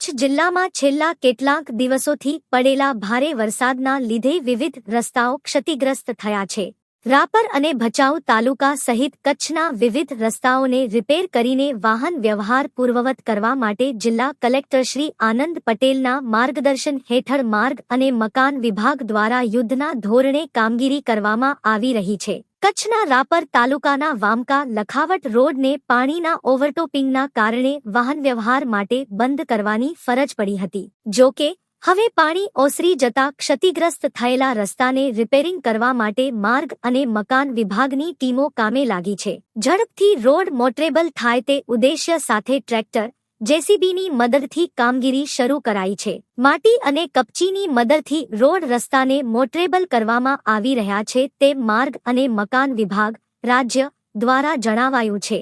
કચ્છ જિલ્લામાં છેલ્લા કેટલાક દિવસોથી પડેલા ભારે વરસાદના લીધે વિવિધ રસ્તાઓ ક્ષતિગ્રસ્ત થયા છે. રાપર અને ભચાઉ તાલુકા સહિત કચ્છના વિવિધ રસ્તાઓને રિપેર કરીને વાહન વ્યવહાર પૂર્વવત કરવા માટે જિલ્લા કલેક્ટર શ્રી આનંદ પટેલના માર્ગદર્શન હેઠળ માર્ગ અને મકાન વિભાગ દ્વારા યુદ્ધના ધોરણે કામગીરી કરવામાં આવી રહી છે. કચ્છના રાપર તાલુકાના વામકા લખાવટ રોડને પાણીના ઓવરટોપિંગના કારણે વાહન વ્યવહાર માટે બંધ કરવાની ફરજ પડી હતી. જો કે, હવે પાણી ઓસરી જતા ક્ષતિગ્રસ્ત થયેલા રસ્તાને રિપેરિંગ કરવા માટે માર્ગ અને મકાન વિભાગની ટીમો કામે લાગી છે. ઝડપથી રોડ મોટરેબલ થાય તે ઉદ્દેશ્ય સાથે ટ્રેક્ટર જેસીબીની મદદથી કામગીરી શરૂ કરાઈ છે. માટી અને કપચીની મદદથી રોડ રસ્તાને મોટરેબલ કરવામાં આવી રહ્યા છે તે માર્ગ અને મકાન વિભાગ, રાજ્ય દ્વારા જણાવાયું છે.